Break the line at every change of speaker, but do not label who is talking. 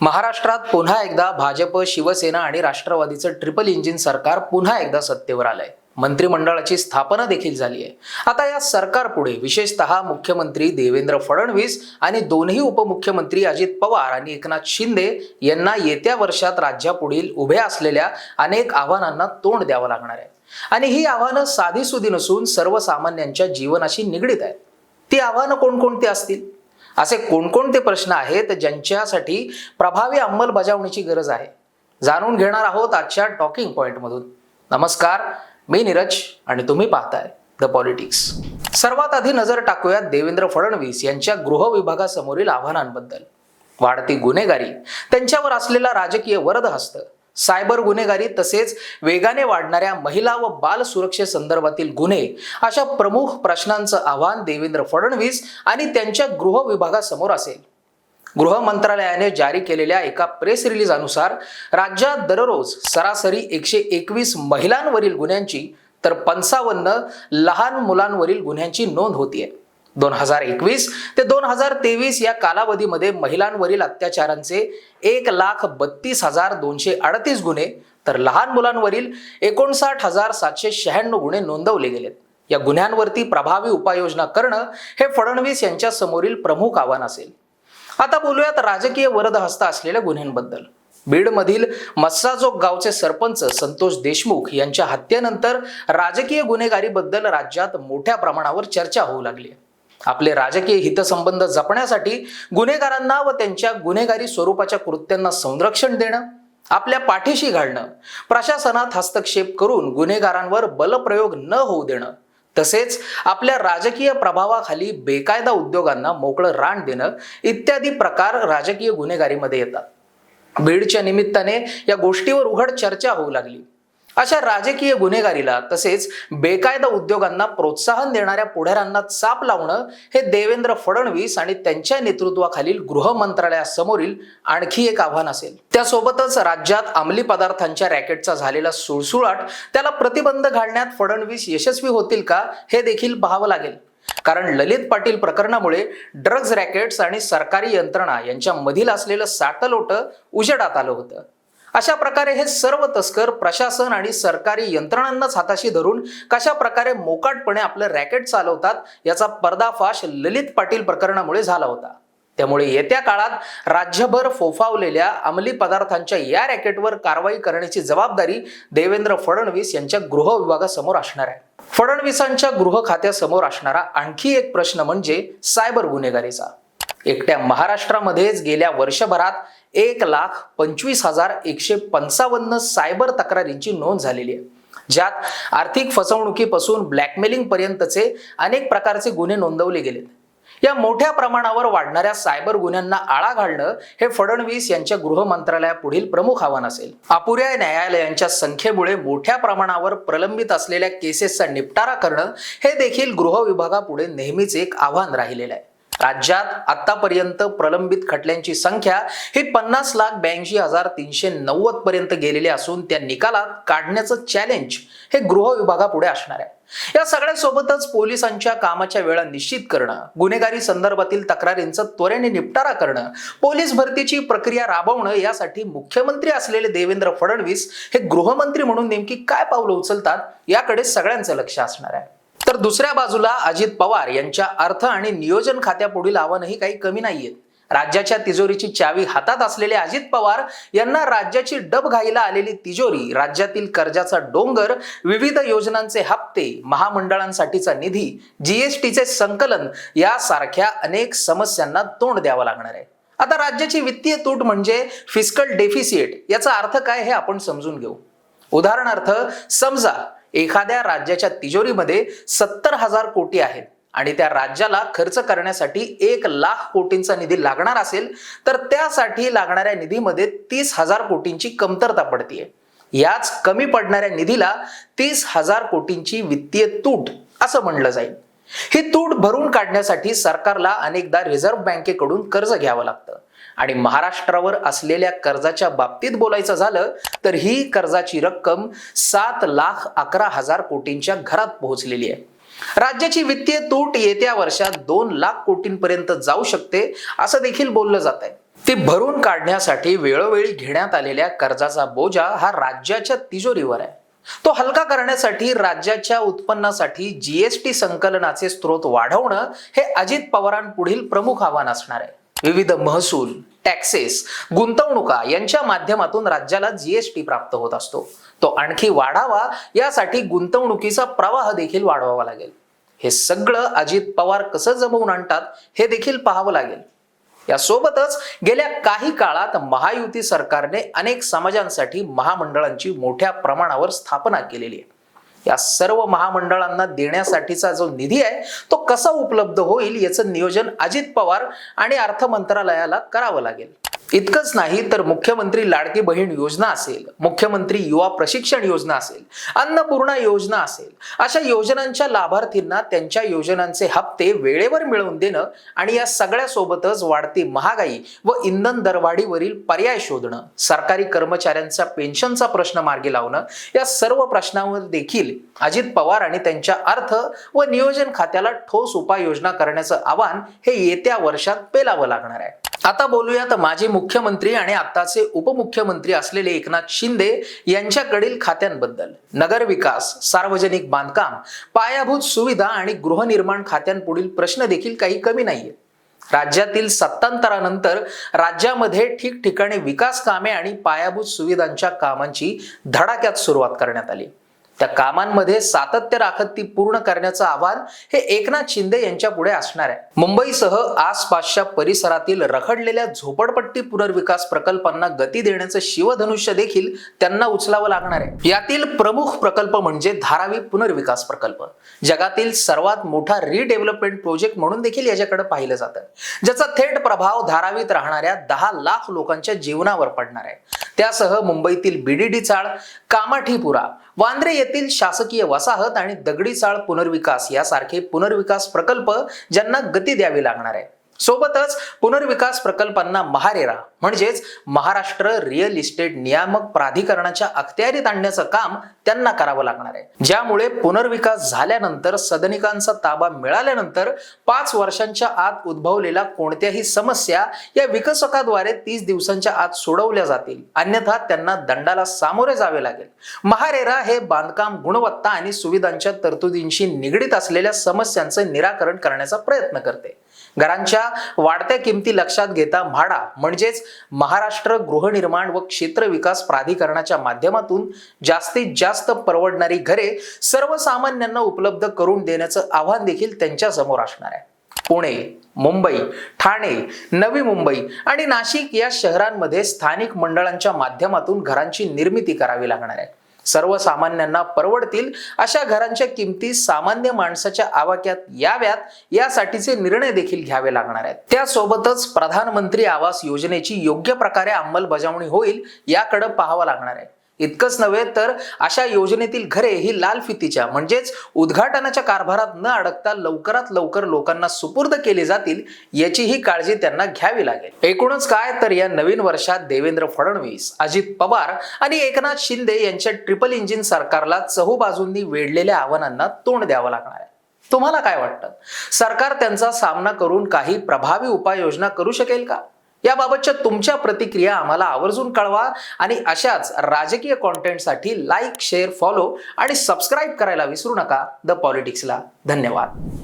महाराष्ट्रात पुन्हा एकदा भाजप शिवसेना आणि राष्ट्रवादीचं ट्रिपल इंजिन सरकार पुन्हा एकदा सत्तेवर आलंय. मंत्रिमंडळाची स्थापना देखील झाली आहे. आता या सरकारपुढे विशेषतः मुख्यमंत्री देवेंद्र फडणवीस आणि दोन्ही उपमुख्यमंत्री अजित पवार आणि एकनाथ शिंदे यांना येत्या वर्षात राज्यापुढील उभ्या असलेल्या अनेक आव्हानांना तोंड द्यावं लागणार आहे. आणि ही आव्हानं साधीसुधी नसून सर्वसामान्यांच्या जीवनाशी निगडीत आहेत. ती आव्हानं कोणकोणती असतील? असे कोणकोणते प्रश्न आहेत ज्यांच्यासाठी प्रभावी अंमलबजावणीची गरज आहे? जाणून घेणार आहोत आजच्या टॉकिंग पॉइंटमधून नमस्कार मी नीरज आणि तुम्ही पाहताय द पॉलिटिक्स. सर्वात आधी नजर टाकूयात देवेंद्र फडणवीस यांच्या गृह विभागासमोरील आव्हानांबद्दल. वाढती गुन्हेगारी त्यांच्यावर असलेला राजकीय वरदहस्त सायबर गुन्हेगारी तसेच वेगाने वाढणाऱ्या महिला व बाल सुरक्षेसंदर्भातील गुन्हे अशा प्रमुख प्रश्नांचं आव्हान देवेंद्र फडणवीस आणि त्यांच्या गृह विभागासमोर असेल. गृह मंत्रालयाने जारी केलेल्या एका प्रेस रिलीज अनुसार राज्यात दररोज सरासरी एकशे एकवीस महिलांवरील गुन्ह्यांची तर पंचावन्न लहान मुलांवरील गुन्ह्यांची नोंद होतीये. दोन हजार एकवीस ते दोन हजार तेवीस या कालावधीमध्ये महिलांवरील अत्याचारांचे एक लाख बत्तीस हजार दोनशे अडतीस गुन्हे तर लहान मुलांवरील एकोणसाठ हजार सातशे शहाण्णव गुन्हे नोंदवले गेलेत. या गुन्ह्यांवरती प्रभावी उपाययोजना करणं हे फडणवीस यांच्या समोरील प्रमुख आव्हान असेल. आता बोलूयात राजकीय वरदहस्त असलेल्या गुन्ह्यांबद्दल. बीडमधील मस्साजोग गावचे सरपंच संतोष देशमुख यांच्या हत्येनंतर राजकीय गुन्हेगारीबद्दल राज्यात मोठ्या प्रमाणावर चर्चा होऊ लागली आहे. आपले राजकीय हितसंबंध जपण्यासाठी गुन्हेगारांना व त्यांच्या गुन्हेगारी स्वरूपाच्या कृत्यांना संरक्षण देणं आपल्या पाठीशी घालणं प्रशासनात हस्तक्षेप करून गुन्हेगारांवर बलप्रयोग न होऊ देणं तसेच आपल्या राजकीय प्रभावाखाली बेकायदा उद्योगांना मोकळं रान देणं इत्यादी प्रकार राजकीय गुन्हेगारीमध्ये येतात. बीडच्या निमित्ताने या गोष्टीवर उघड चर्चा होऊ लागली. अशा राजकीय गुन्हेगारीला तसेच बेकायदा उद्योगांना प्रोत्साहन देणाऱ्या पुढाऱ्यांना चाप लावणं हे देवेंद्र फडणवीस आणि त्यांच्या नेतृत्वाखालील गृह मंत्रालयासमोरील आणखी एक आव्हान असेल. त्यासोबतच राज्यात अंमली पदार्थांच्या रॅकेटचा झालेला सुळसुळाट त्याला प्रतिबंध घालण्यात फडणवीस यशस्वी होतील का हे देखील पाहावं लागेल. कारण ललित पाटील प्रकरणामुळे ड्रग्ज रॅकेट्स आणि सरकारी यंत्रणा यांच्या मधील असलेलं साटलोट उजेडात आलं होतं. अशा प्रकारे हे सर्व तस्कर प्रशासन आणि सरकारी यंत्रणांनाच हाताशी धरून कशा प्रकारे मोकाटपणे आपलं रॅकेट चालवतात याचा पर्दाफाश ललित पाटील प्रकरणामुळे झाला होता. त्यामुळे येत्या काळात राज्यभर फोफावलेल्या अंमली पदार्थांच्या या रॅकेटवर कारवाई करण्याची जबाबदारी देवेंद्र फडणवीस यांच्या गृह विभागासमोर असणार आहे. फडणवीसांच्या गृह खात्यासमोर असणारा आणखी एक प्रश्न म्हणजे सायबर गुन्हेगारीचा. एकट्या महाराष्ट्रामध्येच गेल्या वर्षभरात एक लाख पंचवीस हजार एकशे पंचावन्न सायबर तक्रारींची नोंद झालेली आहे. ज्यात आर्थिक फसवणुकीपासून ब्लॅकमेलिंग पर्यंतचे अनेक प्रकारचे गुन्हे नोंदवले गेलेत. या मोठ्या प्रमाणावर वाढणाऱ्या सायबर गुन्ह्यांना आळा घालणं हे फडणवीस यांच्या गृह मंत्रालयापुढील प्रमुख आव्हान असेल. अपुऱ्या न्यायालयांच्या संख्येमुळे मोठ्या प्रमाणावर प्रलंबित असलेल्या केसेसचा निपटारा करणं हे देखील गृह विभागापुढे नेहमीच एक आव्हान राहिलेलं आहे. राज्यात आतापर्यंत प्रलंबित खटल्यांची संख्या ही पन्नास लाख ब्याऐंशी हजार तीनशे नव्वद पर्यंत गेलेली असून त्या निकालात काढण्याचं चॅलेंज हे गृह विभागापुढे असणार आहे. या सगळ्यासोबतच पोलिसांच्या कामाच्या वेळा निश्चित करणं गुन्हेगारी संदर्भातील तक्रारींचा त्वरेने निपटारा करणं पोलीस भरतीची प्रक्रिया राबवणं यासाठी मुख्यमंत्री असलेले देवेंद्र फडणवीस हे गृहमंत्री म्हणून नेमकी काय पावलं उचलतात याकडे सगळ्यांचं लक्ष असणार आहे. तर दुसऱ्या बाजूला अजित पवार यांच्या अर्थ आणि नियोजन खात्यापुढील आव्हानही काही कमी नाहीयेत राज्याच्या तिजोरीची चावी हातात असलेले अजित पवार यांना राज्याची डब घाईला आलेली तिजोरी राज्यातील कर्जाचा डोंगर विविध योजनांचे हप्ते महामंडळांसाठीचा निधी जीएसटीचे संकलन यासारख्या अनेक समस्यांना तोंड द्यावं लागणार आहे. आता राज्याची वित्तीय तूट म्हणजे फिस्कल डेफिसिट याचा अर्थ काय हे आपण समजून घेऊ. उदाहरणार्थ समजा एखाद्या राज्याच्या तिजोरीमध्ये सत्तर हजार कोटी आहेत. आणि त्या राज्याला खर्च करण्यासाठी एक लाख कोटींचा निधी लागणार असेल तर त्यासाठी लागणाऱ्या निधीमध्ये तीस हजार कोटींची कमतरता पडतीये. याच कमी पडणाऱ्या निधीला तीस हजार कोटींची वित्तीय तूट असं म्हणलं जाईल. ही तूट भरून काढण्यासाठी सरकारला अनेकदा रिझर्व्ह बँकेकडून कर्ज घ्यावं लागतं. आणि महाराष्ट्रावर असलेल्या कर्जाच्या बाबतीत बोलायचं झालं तर ही कर्जाची रक्कम सात लाख अकरा हजार कोटींच्या घरात पोहोचलेली आहे. राज्याची वित्तीय तूट येत्या वर्षात दोन लाख कोटींपर्यंत जाऊ शकते असं देखील बोललं जात आहे. ती भरून काढण्यासाठी वेळोवेळी घेण्यात आलेल्या कर्जाचा बोजा हा राज्याच्या तिजोरीवर आहे. तो हलका करण्यासाठी राज्याच्या उत्पन्नासाठी जीएसटी संकलनाचे स्रोत वाढवणं हे अजित पवारांपुढील प्रमुख आव्हान असणार आहे. विविध महसूल टॅक्सेस गुंतवणुका यांच्या माध्यमातून राज्याला जीएसटी प्राप्त होत असतो. तो आणखी वाढावा यासाठी गुंतवणुकीचा प्रवाह देखील वाढवावा लागेल. हे सगळं अजित पवार कसं जमवून आणतात हे देखील पाहावं लागेल. यासोबतच गेल्या काही काळात महायुती सरकारने अनेक समाजांसाठी महामंडळांची मोठ्या प्रमाणावर स्थापना केलेली आहे. या सर्व महामंडळांना देण्यासाठीचा जो निधी आहे तो कसा उपलब्ध होईल याचं नियोजन अजित पवार आणि अर्थ मंत्रालयाला करावं लागेल. इतकंच नाही तर मुख्यमंत्री लाडकी बहीण योजना असेल मुख्यमंत्री युवा प्रशिक्षण योजना असेल अन्नपूर्णा योजना असेल अशा योजनांच्या लाभार्थींना त्यांच्या योजनांचे हप्ते वेळेवर मिळवून देणं आणि या सगळ्या सोबतच वाढती महागाई व इंधन दरवाढीवरील पर्याय शोधणं सरकारी कर्मचाऱ्यांचा पेन्शनचा प्रश्न मार्गी लावणं या सर्व प्रश्नांवर देखील अजित पवार आणि त्यांच्या अर्थ व नियोजन खात्याला ठोस उपाययोजना करण्याचं आवाहन हे येत्या वर्षात पेलावं लागणार आहे. आता बोलूयात माजी मुख्यमंत्री आणि आताचे उपमुख्यमंत्री असलेले एकनाथ शिंदे यांच्याकडील खात्यांबद्दल. नगर विकास सार्वजनिक बांधकाम पायाभूत सुविधा आणि गृहनिर्माण खात्यांपुढील प्रश्न देखील काही कमी नाहीये. राज्यातील सत्तांतरानंतर राज्यामध्ये ठिकठिकाणी विकास कामे आणि पायाभूत सुविधांच्या कामांची धडाक्यात सुरुवात करण्यात आली. त्या कामांमध्ये सातत्य राखत ती पूर्ण करण्याचं आव्हान हे एकनाथ शिंदे यांच्या पुढे असणार आहे. मुंबईसह आसपासच्या परिसरातील रखडलेल्या झोपडपट्टी पुनर्विकास प्रकल्पांना गती देण्याचं शिवधनुष्य देखील त्यांना उचलावं लागणार आहे. यातील प्रमुख प्रकल्प म्हणजे धारावी पुनर्विकास प्रकल्प. जगातील सर्वात मोठा रिडेव्हलपमेंट प्रोजेक्ट म्हणून देखील याच्याकडे पाहिलं जातं. ज्याचा थेट प्रभाव धारावीत राहणाऱ्या दहा लाख लोकांच्या जीवनावर पडणार आहे. त्यासह मुंबईतील बीडीडी चाळ कामाठीपुरा वांद्रे येथील शासकीय वसाहत आणि दगडी चाळ पुनर्विकास यासारखे पुनर्विकास प्रकल्प ज्यांना गती द्यावी लागणार आहे. सोबतच पुनर्विकास प्रकल्पांना महारेरा म्हणजेच महाराष्ट्र रिअल इस्टेट नियामक प्राधिकरणाच्या अखत्यारीत आणण्याचं काम त्यांना करावं लागणार आहे. ज्यामुळे पुनर्विकास झाल्यानंतर सदनिकांचा ताबा मिळाल्यानंतर पाच वर्षांच्या आत उद्भवलेल्या कोणत्याही समस्या या विकसकाद्वारे तीस दिवसांच्या आत सोडवल्या जातील. अन्यथा त्यांना दंडाला सामोरे जावे लागेल. महारेरा हे बांधकाम गुणवत्ता आणि सुविधांच्या तरतुदींशी निगडीत असलेल्या समस्यांचं निराकरण करण्याचा प्रयत्न करते. घरांच्या वाढत्या किमती लक्षात घेता म्हाडा म्हणजेच महाराष्ट्र गृहनिर्माण व क्षेत्र विकास प्राधिकरणाच्या माध्यमातून जास्तीत जास्त परवडणारी घरे सर्वसामान्यांना उपलब्ध करून देण्याचं आव्हान देखील त्यांच्यासमोर असणार आहे. पुणे मुंबई ठाणे नवी मुंबई आणि नाशिक या शहरांमध्ये स्थानिक मंडळांच्या माध्यमातून घरांची निर्मिती करावी लागणार आहे. सर्वसामान्यांना परवडतील अशा घरांच्या किमती सामान्य माणसाच्या आवाक्यात याव्यात यासाठीचे निर्णय देखील घ्यावे लागणार आहेत. त्यासोबतच प्रधानमंत्री आवास योजनेची योग्य प्रकारे अंमलबजावणी होईल याकडे पाहावं लागणार आहे. इतकंच नव्हे तर अशा योजनेतील घरे ही लाल फितीच्या म्हणजेच उद्घाटनाच्या कारभारात न अडकता लवकरात लवकर लोकांना सुपूर्द केली जातील याचीही काळजी त्यांना घ्यावी लागेल. एकूणच काय तर या नवीन वर्षात देवेंद्र फडणवीस अजित पवार आणि एकनाथ शिंदे यांच्या ट्रिपल इंजिन सरकारला चहूबाजूंनी वेढलेल्या आव्हानांना तोंड द्यावं लागणार आहे. तुम्हाला काय वाटतं? सरकार त्यांचा सामना करून काही प्रभावी उपाययोजना करू शकेल का? याबाबतच्या तुमच्या प्रतिक्रिया आम्हाला आवर्जून कळवा आणि अशाच राजकीय कॉन्टेंटसाठी लाईक शेअर फॉलो आणि सबस्क्राईब करायला विसरू नका. द पॉलिटिक्सला धन्यवाद.